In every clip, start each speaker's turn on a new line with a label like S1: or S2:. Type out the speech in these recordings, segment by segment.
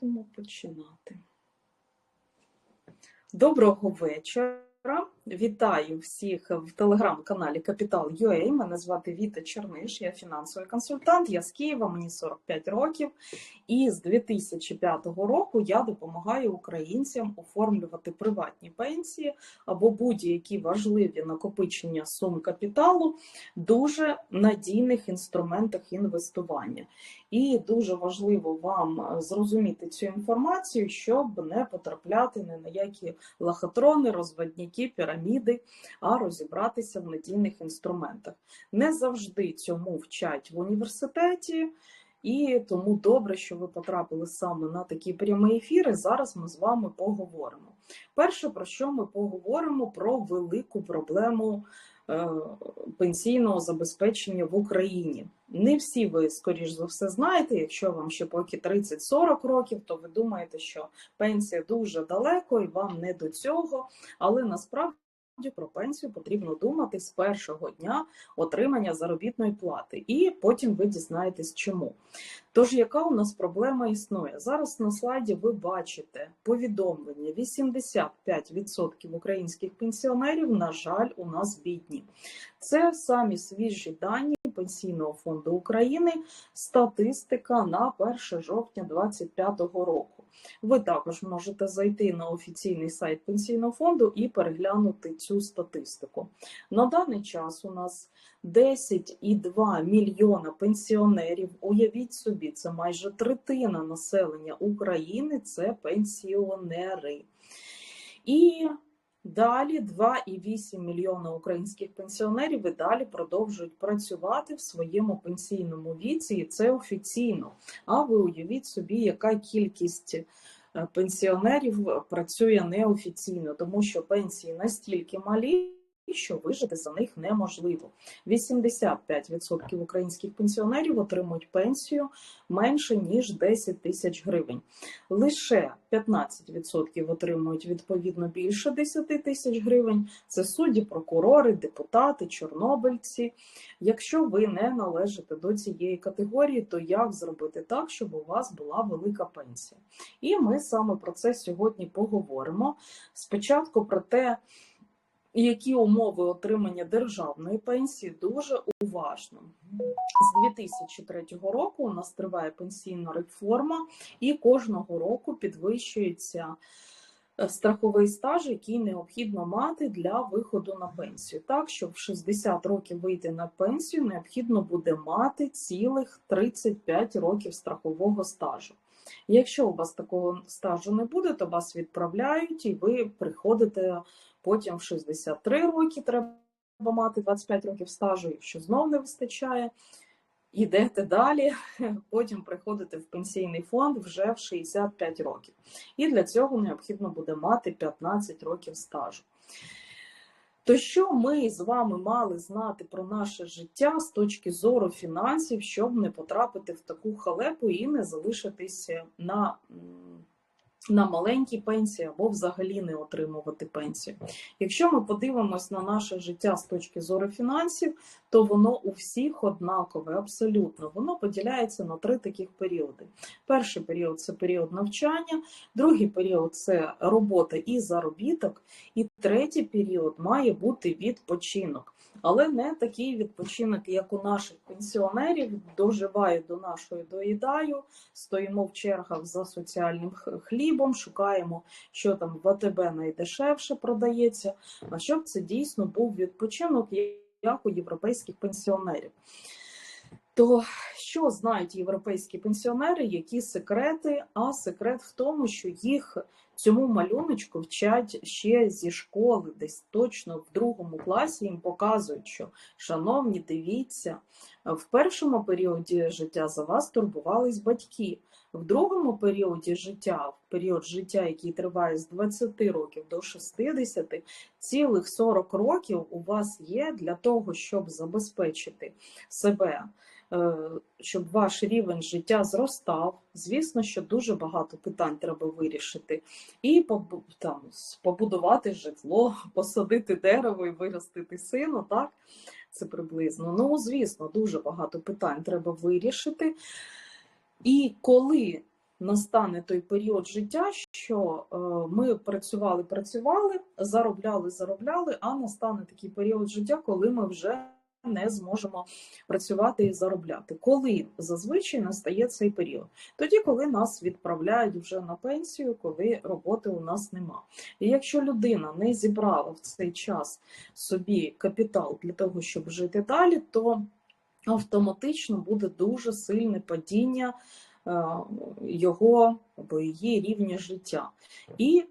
S1: будемо починати. Доброго вечора. Вітаю всіх в телеграм-каналі Капітал UA. Мене звати Віта Черниш, я фінансовий консультант. Я з Києва, мені 45 років. І з 2005 року я допомагаю українцям оформлювати приватні пенсії або будь-які важливі накопичення сум капіталу дуже надійних інструментах інвестування. І дуже важливо вам зрозуміти цю інформацію, щоб не потрапляти ні на які лохотрони, розводняки, піраміди, а розібратися в надійних інструментах. Не завжди цьому вчать в університеті. І тому добре, що ви потрапили саме на такі прямі ефіри. Зараз ми з вами поговоримо. Перше, про що ми поговоримо про велику проблему е, пенсійного забезпечення в Україні. Не всі ви, скоріш за все, знаєте, якщо вам ще поки 30-40 років, то ви думаєте, що пенсія дуже далеко і вам не до цього, але насправді. Про пенсію потрібно думати з першого дня отримання заробітної плати, і потім ви дізнаєтесь, чому. Тож, яка у нас проблема існує? Зараз на слайді ви бачите повідомлення: 85% українських пенсіонерів, на жаль, у нас бідні. Це самі свіжі дані Пенсійного фонду України, статистика на 1 жовтня 2025 року. Ви також можете зайти на офіційний сайт пенсійного фонду і переглянути цю статистику. На даний час у нас 10,2 мільйона пенсіонерів. Уявіть собі, це майже третина населення України це пенсіонери. І Далі 2,8 мільйона українських пенсіонерів і далі продовжують працювати в своєму пенсійному віці, і це офіційно. А ви уявіть собі, яка кількість е, пенсіонерів працює неофіційно, тому що пенсії настільки малі що вижити за них неможливо. 85% українських пенсіонерів отримують пенсію менше ніж 10 тисяч гривень. Лише 15% отримують відповідно більше 10 тисяч гривень. Це судді, прокурори, депутати, чорнобильці. Якщо ви не належите до цієї категорії, то як зробити так, щоб у вас була велика пенсія? І ми саме про це сьогодні поговоримо. Спочатку про те які умови отримання державної пенсії дуже уважно. З 2003 року у нас триває пенсійна реформа, і кожного року підвищується е, страховий стаж, який необхідно мати для виходу на пенсію. Так, щоб в 60 років вийти на пенсію, необхідно буде мати цілих 35 років страхового стажу. Якщо у вас такого стажу не буде, то вас відправляють і ви приходите потім в 63 роки треба мати 25 років стажу, якщо знов не вистачає. Йдете далі, потім приходите в пенсійний фонд вже в 65 років. І для цього необхідно буде мати 15 років стажу. То що ми з вами мали знати про наше життя з точки зору фінансів, щоб не потрапити в таку халепу і не залишитися на на маленькій пенсії або взагалі не отримувати пенсію. Якщо ми подивимось на наше життя з точки зору фінансів, то воно у всіх однакове, абсолютно. Воно поділяється на три таких періоди. Перший період це період навчання, другий період це робота і заробіток, і третій період має бути відпочинок але не такий відпочинок, як у наших пенсіонерів. Доживаю до нашої доїдаю, стоїмо в чергах за соціальним хлібом, шукаємо, що там в АТБ найдешевше продається. А щоб це дійсно був відпочинок, як у європейських пенсіонерів. То що знають європейські пенсіонери, які секрети? А секрет в тому, що їх цьому малюночку вчать ще зі школи, десь точно в другому класі їм показують, що, шановні, дивіться, в першому періоді життя за вас турбувались батьки. В другому періоді життя, в період життя, який триває з 20 років до 60, цілих 40 років у вас є для того, щоб забезпечити себе щоб ваш рівень життя зростав. Звісно, що дуже багато питань треба вирішити. І там, побудувати житло, посадити дерево і виростити сину, так? Це приблизно. Ну, звісно, дуже багато питань треба вирішити. І коли настане той період життя, що е, ми працювали, працювали, заробляли, заробляли, а настане такий період життя, коли ми вже не зможемо працювати і заробляти. Коли зазвичай настає цей період? Тоді, коли нас відправляють вже на пенсію, коли роботи у нас нема. І якщо людина не зібрала в цей час собі капітал для того, щоб жити далі, то автоматично буде дуже сильне падіння е, його або її рівня життя. І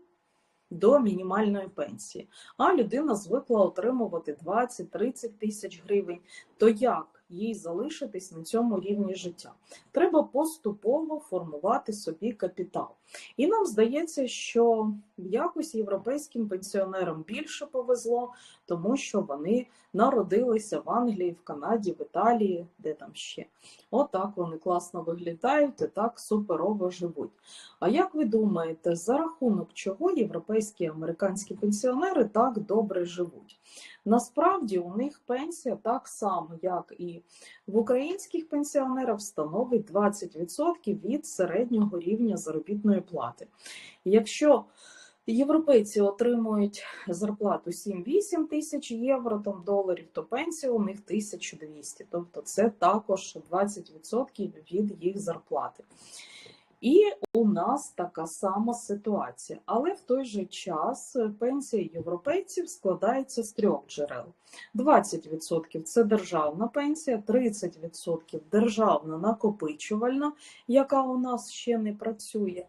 S1: до мінімальної пенсії. А людина звикла отримувати 20-30 тисяч гривень. То як їй залишитись на цьому рівні життя? Треба поступово формувати собі капітал. І нам здається, що якось європейським пенсіонерам більше повезло, тому що вони народилися в Англії, в Канаді, в Італії, де там ще. Отак вони класно виглядають і так суперово живуть. А як ви думаєте, за рахунок чого європейські і американські пенсіонери так добре живуть? Насправді у них пенсія так само, як і в українських пенсіонерів, становить 20% від середнього рівня заробітної плати. Якщо Європейці отримують зарплату 7-8 тисяч євро там доларів, то пенсія у них 1200, тобто це також 20% від їх зарплати. І у нас така сама ситуація, але в той же час пенсія європейців складається з трьох джерел: 20% це державна пенсія, 30% державна накопичувальна, яка у нас ще не працює,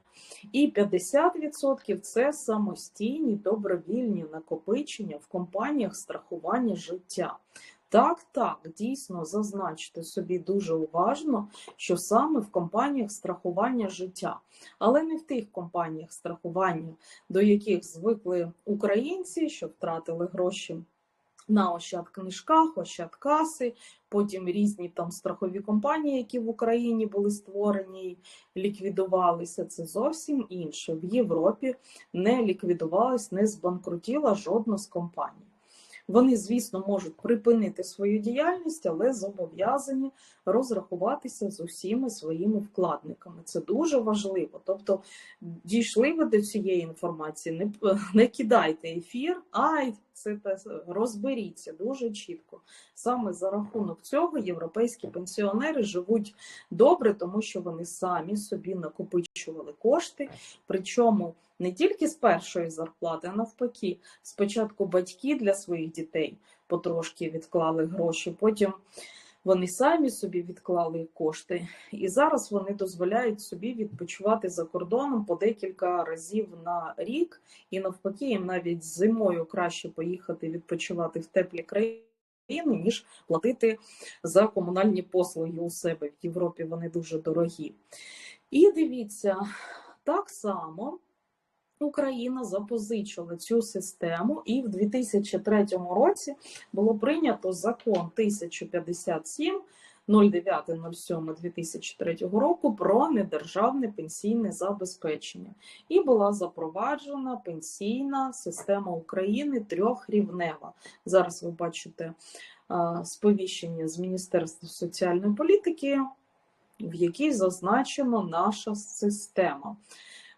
S1: і 50% це самостійні добровільні накопичення в компаніях страхування життя. Так, так, дійсно зазначте собі дуже уважно, що саме в компаніях страхування життя, але не в тих компаніях страхування, до яких звикли українці, що втратили гроші на ощадкнижках, ощадкаси, потім різні там страхові компанії, які в Україні були створені ліквідувалися. Це зовсім інше. В Європі не ліквідувалась, не збанкрутіла жодна з компаній. Вони, звісно, можуть припинити свою діяльність, але зобов'язані розрахуватися з усіма своїми вкладниками. Це дуже важливо. Тобто, дійшли ви до цієї інформації, не не кидайте ефір, ай, це розберіться дуже чітко. Саме за рахунок цього європейські пенсіонери живуть добре, тому що вони самі собі накопичували кошти, причому не тільки з першої зарплати, а навпаки, спочатку батьки для своїх дітей потрошки відклали гроші, потім вони самі собі відклали кошти, і зараз вони дозволяють собі відпочивати за кордоном по декілька разів на рік, і навпаки, їм навіть зимою краще поїхати відпочивати в теплі країни. Ніж платити за комунальні послуги у себе в Європі, вони дуже дорогі. І дивіться, так само Україна запозичила цю систему, і в 2003 році було прийнято закон 1057 09.07.2003 року про недержавне пенсійне забезпечення, і була запроваджена пенсійна система України трьохрівнева. Зараз ви бачите сповіщення з Міністерства соціальної політики, в якій зазначено наша система.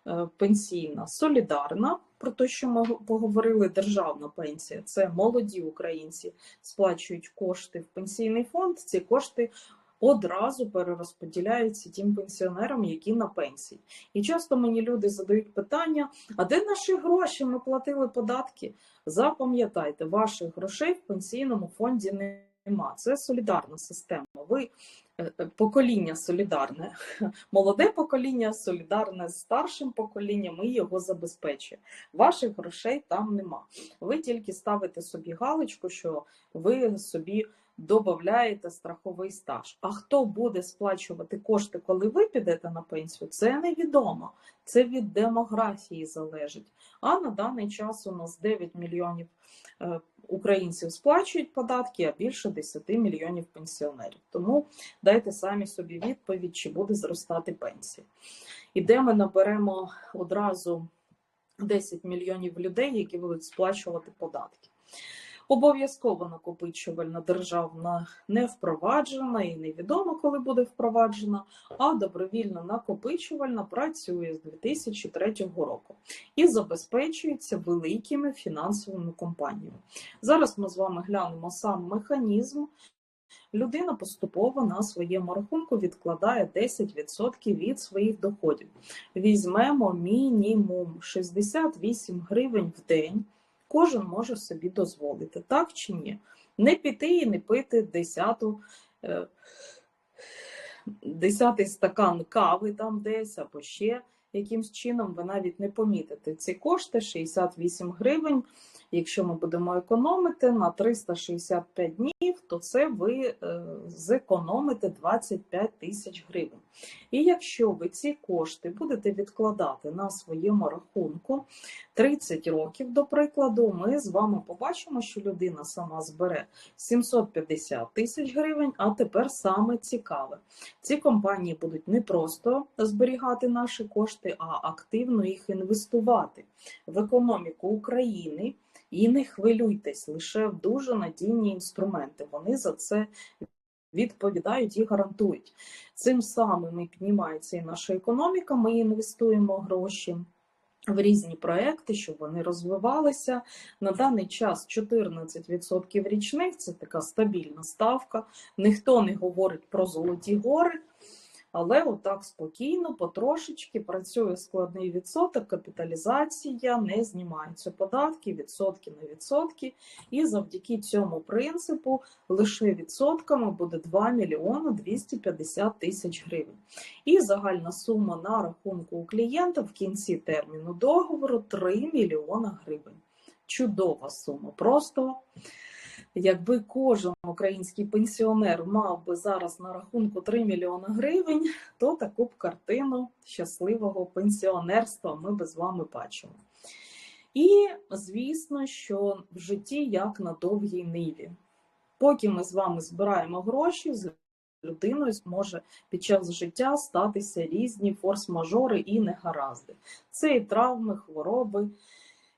S1: Е, пенсійна солідарна, про те, що ми поговорили, державна пенсія це молоді українці сплачують кошти в пенсійний фонд. Ці кошти одразу перерозподіляються тим пенсіонерам, які на пенсії. І часто мені люди задають питання: а де наші гроші? Ми платили податки? Запам'ятайте, ваших грошей в пенсійному фонді нема. Це солідарна система. Ви покоління солідарне, молоде покоління солідарне з старшим поколінням і його забезпечує. Ваших грошей там нема. Ви тільки ставите собі галочку, що ви собі додаєте страховий стаж. А хто буде сплачувати кошти, коли ви підете на пенсію, це невідомо. Це від демографії залежить. А на даний час у нас 9 мільйонів е, українців сплачують податки, а більше 10 мільйонів пенсіонерів. Тому дайте самі собі відповідь, чи буде зростати пенсія. І де ми наберемо одразу 10 мільйонів людей, які будуть сплачувати податки. Обов'язково накопичувальна державна не впроваджена і невідомо, коли буде впроваджена, а добровільно накопичувальна працює з 2003 року і забезпечується великими фінансовими компаніями. Зараз ми з вами глянемо сам механізм. Людина поступово на своєму рахунку відкладає 10% від своїх доходів. Візьмемо мінімум 68 гривень в день. Кожен може собі дозволити, так чи ні? Не піти і не пити десяту, е, десятий стакан кави там десь або ще якимсь чином ви навіть не помітите ці кошти 68 гривень. Якщо ми будемо економити на 365 днів, то це ви е, зекономите 25 тисяч гривень. І якщо ви ці кошти будете відкладати на своєму рахунку 30 років, до прикладу, ми з вами побачимо, що людина сама збере 750 тисяч гривень, а тепер саме цікаве. Ці компанії будуть не просто зберігати наші кошти, а активно їх інвестувати в економіку України. І не хвилюйтесь лише в дуже надійні інструменти. Вони за це відповідають і гарантують. Цим самим і піднімається і наша економіка. Ми інвестуємо гроші. В різні проекти, щоб вони розвивалися. На даний час 14% річних це така стабільна ставка. Ніхто не говорить про золоті гори, але отак спокійно, потрошечки працює складний відсоток, капіталізація, не знімаються податки, відсотки на відсотки. І завдяки цьому принципу лише відсотками буде 2 мільйони 250 тисяч гривень. І загальна сума на рахунку у клієнта в кінці терміну договору 3 мільйона гривень. Чудова сума. Просто Якби кожен український пенсіонер мав би зараз на рахунку 3 мільйони гривень, то таку б картину щасливого пенсіонерства ми би з вами бачимо. І, звісно, що в житті як на довгій ниві. Поки ми з вами збираємо гроші, з людиною може під час життя статися різні форс-мажори і негаразди. Це і травми, хвороби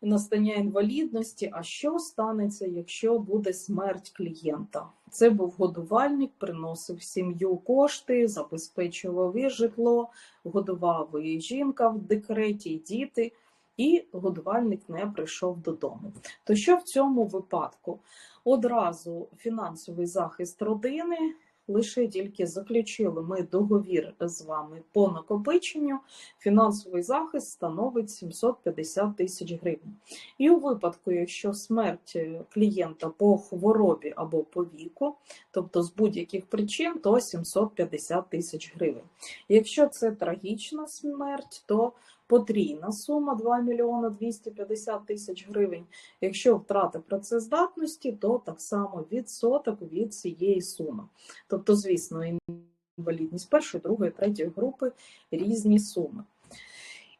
S1: настання інвалідності. А що станеться, якщо буде смерть клієнта? Це був годувальник, приносив сім'ю кошти, забезпечував і житло, годував і жінка в декреті, і діти, і годувальник не прийшов додому. То що в цьому випадку? Одразу фінансовий захист родини лише тільки заключили ми договір з вами по накопиченню, фінансовий захист становить 750 тисяч гривень. І у випадку, якщо смерть клієнта по хворобі або по віку, тобто з будь-яких причин, то 750 тисяч гривень. Якщо це трагічна смерть, то потрійна сума 2 мільйона 250 тисяч гривень. Якщо втрата працездатності, то так само відсоток від цієї суми. Тобто, звісно, інвалідність першої, другої, третьої групи різні суми.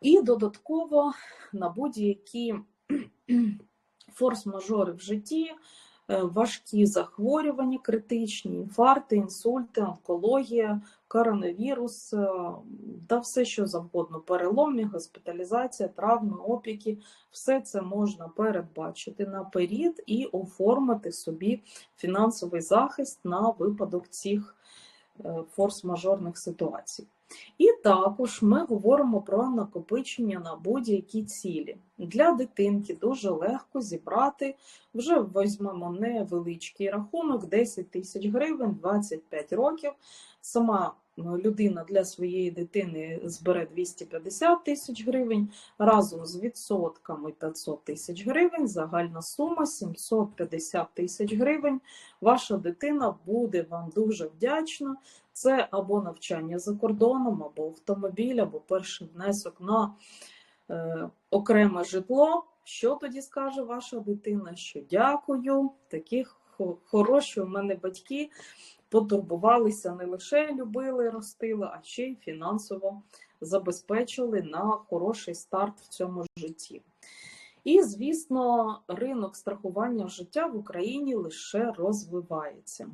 S1: І додатково на будь-які форс-мажори в житті важкі захворювання, критичні, інфаркти, інсульти, онкологія, коронавірус е, та все, що завгодно, переломі, госпіталізація, травми, опіки, все це можна передбачити наперед і оформити собі фінансовий захист на випадок цих е, форс-мажорних ситуацій. І також ми говоримо про накопичення на будь-які цілі. Для дитинки дуже легко зібрати, вже візьмемо невеличкий рахунок, 10 тисяч гривень, 25 років. Сама людина для своєї дитини збере 250 тисяч гривень, разом з відсотками 500 тисяч гривень, загальна сума 750 тисяч гривень. Ваша дитина буде вам дуже вдячна. Це або навчання за кордоном, або автомобіль, або перший внесок на е, окреме житло. Що тоді скаже ваша дитина? Що дякую, такі хороші у мене батьки потурбувалися, не лише любили, ростили, а ще й фінансово забезпечили на хороший старт в цьому житті. І, звісно, ринок страхування життя в Україні лише розвивається.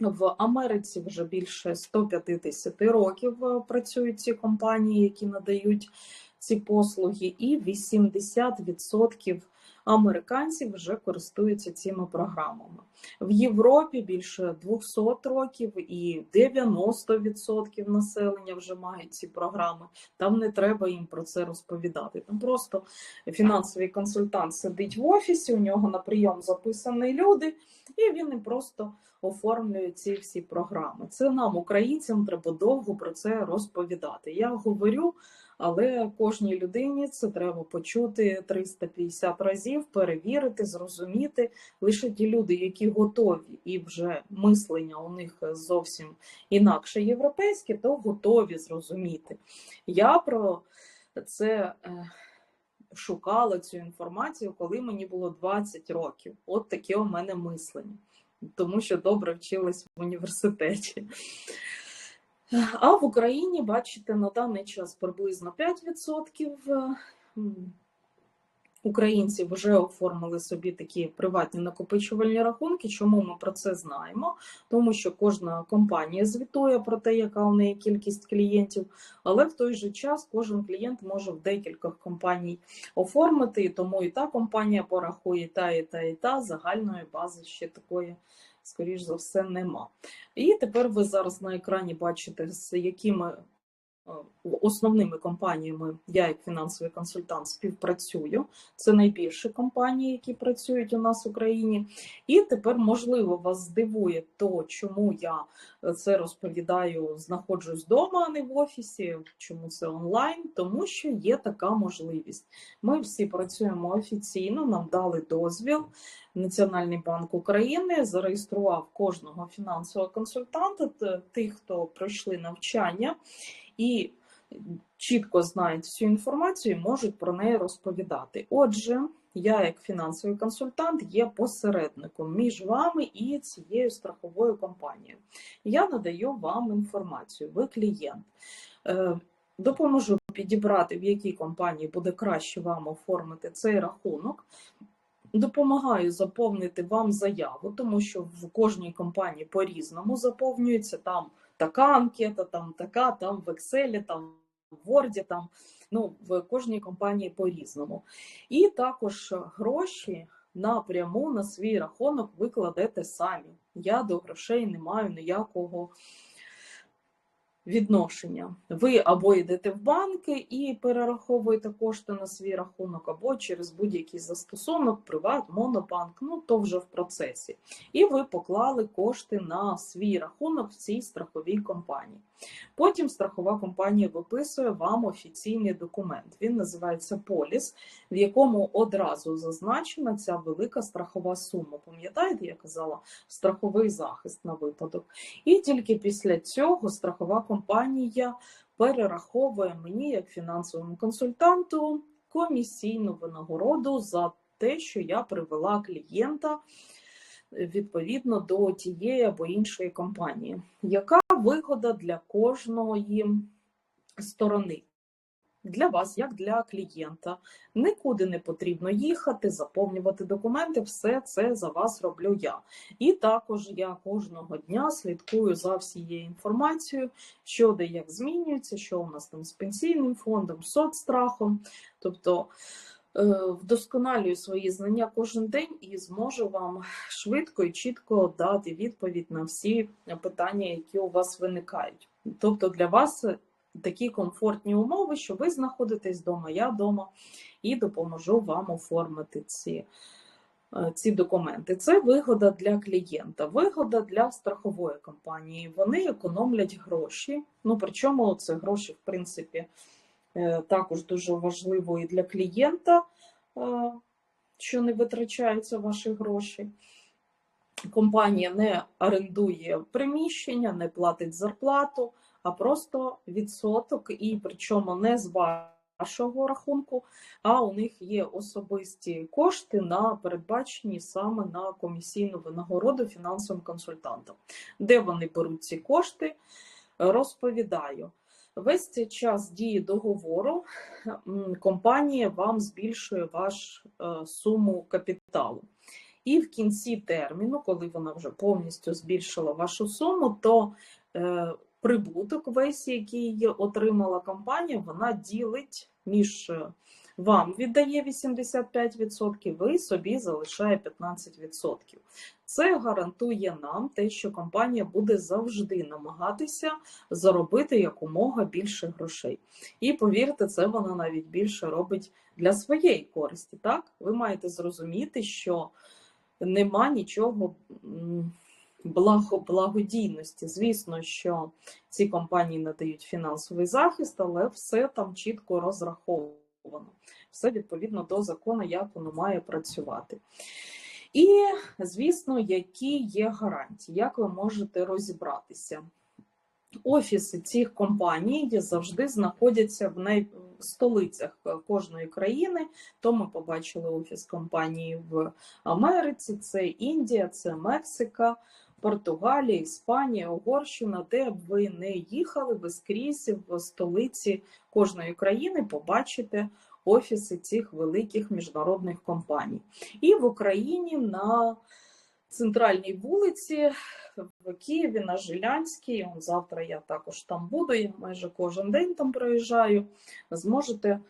S1: В Америці вже більше 150 років е, працюють ці компанії, які надають ці послуги, і 80% американців вже користуються цими програмами. В Європі більше 200 років і 90% населення вже мають ці програми. Там не треба їм про це розповідати. Там просто фінансовий консультант сидить в офісі, у нього на прийом записані люди, і він просто оформлює ці всі програми. Це нам, українцям, треба довго про це розповідати. Я говорю. Але кожній людині це треба почути 350 разів, перевірити, зрозуміти. Лише ті люди, які готові, і вже мислення у них зовсім інакше європейське, то готові зрозуміти. Я про це е, шукала цю інформацію, коли мені було 20 років. От таке у мене мислення, тому що добре вчилась в університеті. А в Україні, бачите, на даний час приблизно 5% українців вже оформили собі такі приватні накопичувальні рахунки. Чому ми про це знаємо? Тому що кожна компанія звітує про те, яка у неї кількість клієнтів, але в той же час кожен клієнт може в декількох компаній оформити, і тому і та компанія порахує, та, і та, і та загальної бази ще такої скоріш за все, нема. І тепер ви зараз на екрані бачите, з якими основними компаніями я, як фінансовий консультант, співпрацюю. Це найбільші компанії, які працюють у нас в Україні. І тепер, можливо, вас здивує то, чому я це розповідаю, знаходжусь вдома, а не в офісі, чому це онлайн, тому що є така можливість. Ми всі працюємо офіційно, нам дали дозвіл. Національний банк України зареєстрував кожного фінансового консультанта, тих, хто пройшли навчання і чітко знають всю інформацію, і можуть про неї розповідати. Отже, я, як фінансовий консультант, є посередником між вами і цією страховою компанією. Я надаю вам інформацію, ви клієнт. Е, допоможу підібрати, в якій компанії буде краще вам оформити цей рахунок допомагаю заповнити вам заяву, тому що в кожній компанії по-різному заповнюється там така анкета, там така, там в Excel, там в Word, там ну в кожній компанії по-різному. І також гроші напряму на свій рахунок ви кладете самі. Я до грошей не маю ніякого відношення. Ви або йдете в банки і перераховуєте кошти на свій рахунок, або через будь-який застосунок, приват, монобанк, ну то вже в процесі. І ви поклали кошти на свій рахунок в цій страховій компанії. Потім страхова компанія виписує вам офіційний документ. Він називається поліс, в якому одразу зазначена ця велика страхова сума. Пам'ятаєте, я казала, страховий захист на випадок. І тільки після цього страхова компанія перераховує мені, як фінансовому консультанту, комісійну винагороду за те, що я привела клієнта відповідно до тієї або іншої компанії. Яка вигода для кожної сторони? Для вас, як для клієнта, нікуди не потрібно їхати, заповнювати документи, все це за вас роблю я. І також я кожного дня слідкую за всією інформацією, що де як змінюється, що у нас там з пенсійним фондом, соцстрахом. Тобто Е, вдосконалюю свої знання кожен день і зможу вам швидко і чітко дати відповідь на всі питання, які у вас виникають. Тобто для вас такі комфортні умови, що ви знаходитесь вдома, я вдома, і допоможу вам оформити ці. Е, ці документи це вигода для клієнта, вигода для страхової компанії. Вони економлять гроші. Ну причому це гроші, в принципі, також дуже важливо і для клієнта, е, що не витрачаються ваші гроші. Компанія не орендує приміщення, не платить зарплату, а просто відсоток, і причому не з вашого рахунку, а у них є особисті кошти на передбачені саме на комісійну винагороду фінансовим консультантам. Де вони беруть ці кошти, розповідаю. Весь цей час дії договору компанія вам збільшує ваш е, суму капіталу. І в кінці терміну, коли вона вже повністю збільшила вашу суму, то е, прибуток весь, який отримала компанія, вона ділить між е, вам віддає 85%, ви собі залишає 15%. Це гарантує нам те, що компанія буде завжди намагатися заробити якомога більше грошей. І повірте, це вона навіть більше робить для своєї користі. Так, ви маєте зрозуміти, що нема нічого благо, благодійності. Звісно, що ці компанії надають фінансовий захист, але все там чітко розраховано. Все відповідно до закону, як воно має працювати. І, звісно, які є гарантії, як ви можете розібратися. Офіси цих компаній завжди знаходяться в най... столицях кожної країни. То ми побачили офіс компанії в Америці, це Індія, це Мексика, Португалія, Іспанія, Угорщина, де б ви не їхали, ви скрізь в столиці кожної країни побачите офіси цих великих міжнародних компаній. І в Україні на центральній вулиці в Києві на Жилянській. Завтра я також там буду. Я майже кожен день там проїжджаю. Зможете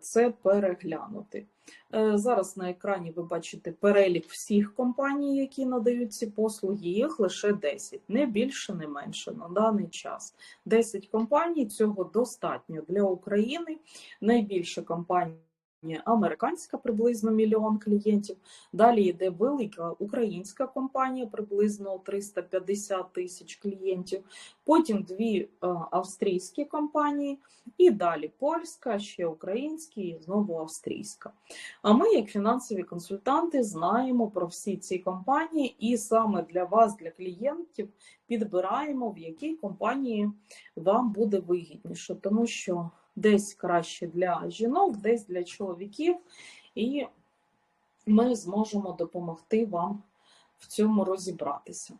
S1: це переглянути. Е, Зараз на екрані ви бачите перелік всіх компаній, які надають ці послуги. Їх лише 10, не більше, не менше на даний час. 10 компаній цього достатньо для України. Найбільша компанія. Американська приблизно мільйон клієнтів. Далі йде велика українська компанія, приблизно 350 тисяч клієнтів. Потім дві е, австрійські компанії, і далі польська, ще українські, і знову австрійська. А ми, як фінансові консультанти, знаємо про всі ці компанії, і саме для вас, для клієнтів, підбираємо, в якій компанії вам буде вигідніше, тому що десь краще для жінок, десь для чоловіків, і ми зможемо допомогти вам в цьому розібратися.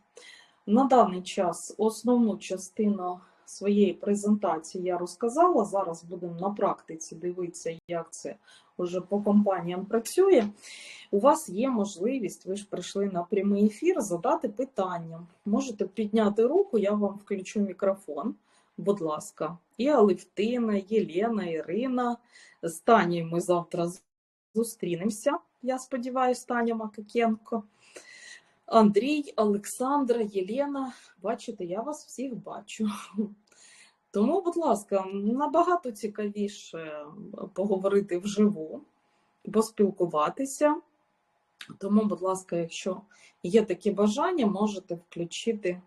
S1: На даний час основну частину своєї презентації я розказала. Зараз будемо на практиці дивитися, як це вже по компаніям працює. У вас є можливість, ви ж прийшли на прямий ефір, задати питання. Можете підняти руку, я вам включу мікрофон. Будь ласка, і Алевтина, Єлена, Ірина. З Танією ми завтра зустрінемося. Я сподіваюся, Таня Макакенко. Андрій, Олександра, Єлена. Бачите, я вас всіх бачу. Тому, будь ласка, набагато цікавіше поговорити вживу, поспілкуватися. Тому, будь ласка, якщо є такі бажання, можете включити.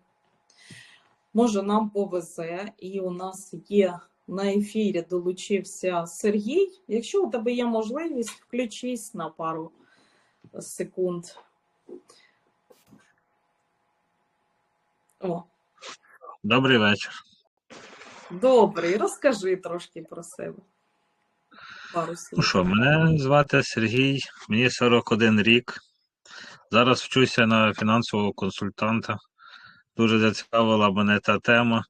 S1: Може, нам повезе, і у нас є на ефірі долучився Сергій. Якщо у тебе є можливість, включись на пару секунд. О,
S2: Добрий вечір.
S1: добрий. Розкажи трошки про себе. Пару
S2: Ну що, мене звати Сергій, мені 41 рік. Зараз вчуся на фінансового консультанта. Дуже зацікавила мене та тема.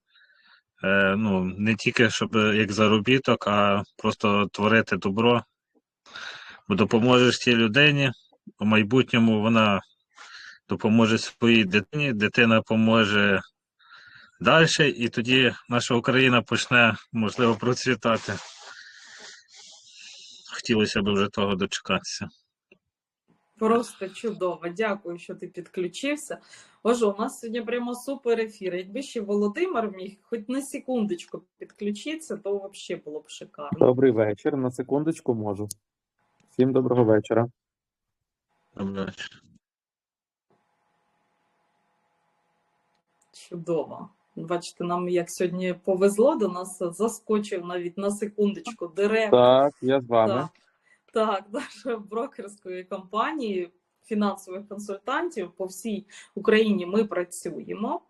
S2: Е, ну, не тільки щоб як заробіток, а просто творити добро. Бо допоможеш цій людині, у майбутньому вона допоможе своїй дитині, дитина поможе далі, і тоді наша Україна почне, можливо, процвітати. Хотілося б вже того дочекатися.
S1: Просто чудово. Дякую, що ти підключився. Боже, у нас сьогодні прямо супер ефір. Якби ще Володимир міг хоч на секундочку підключитися, то взагалі було б шикарно.
S3: Добрий вечір. На секундочку можу. Всім доброго вечора.
S2: Вечір.
S1: Чудово. Бачите, нам як сьогодні повезло, до нас заскочив навіть на секундочку директор.
S3: Так, я з вами.
S1: Так, так, нашої брокерської компанії фінансових консультантів по всій Україні ми працюємо.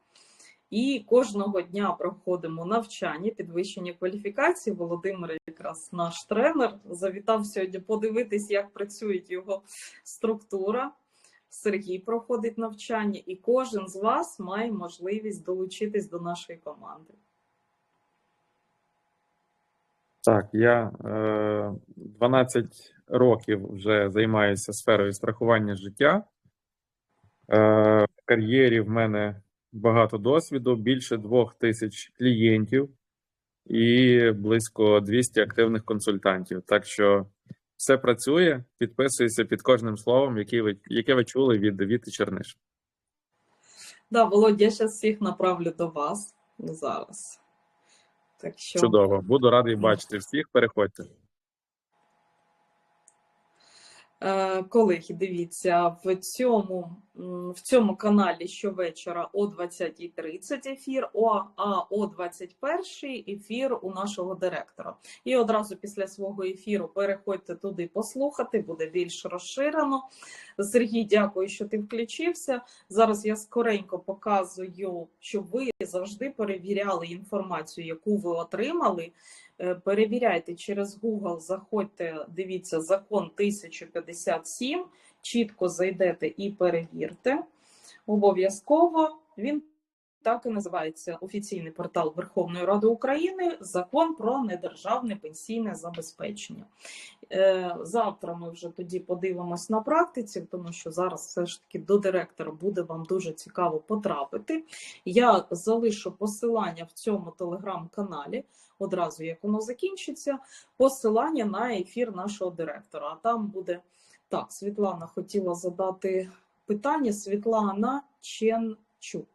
S1: І кожного дня проходимо навчання, підвищення кваліфікації. Володимир, якраз наш тренер, завітав сьогодні подивитись, як працює його структура. Сергій проходить навчання, і кожен з вас має можливість долучитись до нашої команди.
S3: Так, я е, 12 років вже займаюся сферою страхування життя. Е, в кар'єрі в мене багато досвіду, більше двох тисяч клієнтів і близько 200 активних консультантів. Так що все працює. Підписуйся під кожним словом, яке ви, яке ви чули від Віти Черниш.
S1: Да, Володя, я зараз всіх направлю до вас зараз. Так що
S3: Чудово. Буду радий бачити всіх. Переходьте.
S1: Е, Колеги, дивіться, в цьому, в цьому каналі щовечора о 20.30 ефір, о, а о 21 ефір у нашого директора. І одразу після свого ефіру переходьте туди послухати, буде більш розширено. Сергій, дякую, що ти включився. Зараз я скоренько показую, щоб ви завжди перевіряли інформацію, яку ви отримали. Е, Перевіряйте через Google, заходьте, дивіться закон 1057, чітко зайдете і перевірте. Обов'язково він так і називається офіційний портал Верховної Ради України Закон про недержавне пенсійне забезпечення. Е, Завтра ми вже тоді подивимось на практиці, тому що зараз все ж таки до директора буде вам дуже цікаво потрапити. Я залишу посилання в цьому телеграм-каналі одразу, як воно закінчиться, посилання на ефір нашого директора. А там буде так. Світлана хотіла задати питання. Світлана Ченчук,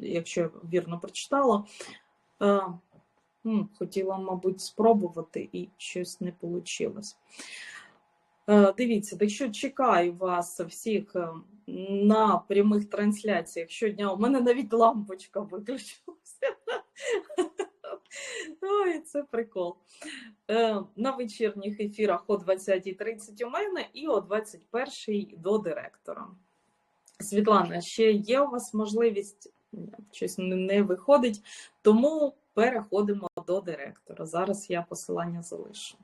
S1: якщо я вірно прочитала. Хотіла, мабуть, спробувати і щось не вийшло. Дивіться, так що чекаю вас всіх на прямих трансляціях щодня. У мене навіть лампочка виключилася. Ой, це прикол. На вечірніх ефірах о 20.30 у мене і о 21.00 до директора. Світлана, ще є у вас можливість, щось не- виходить, тому переходимо до директора. Зараз я посилання залишу.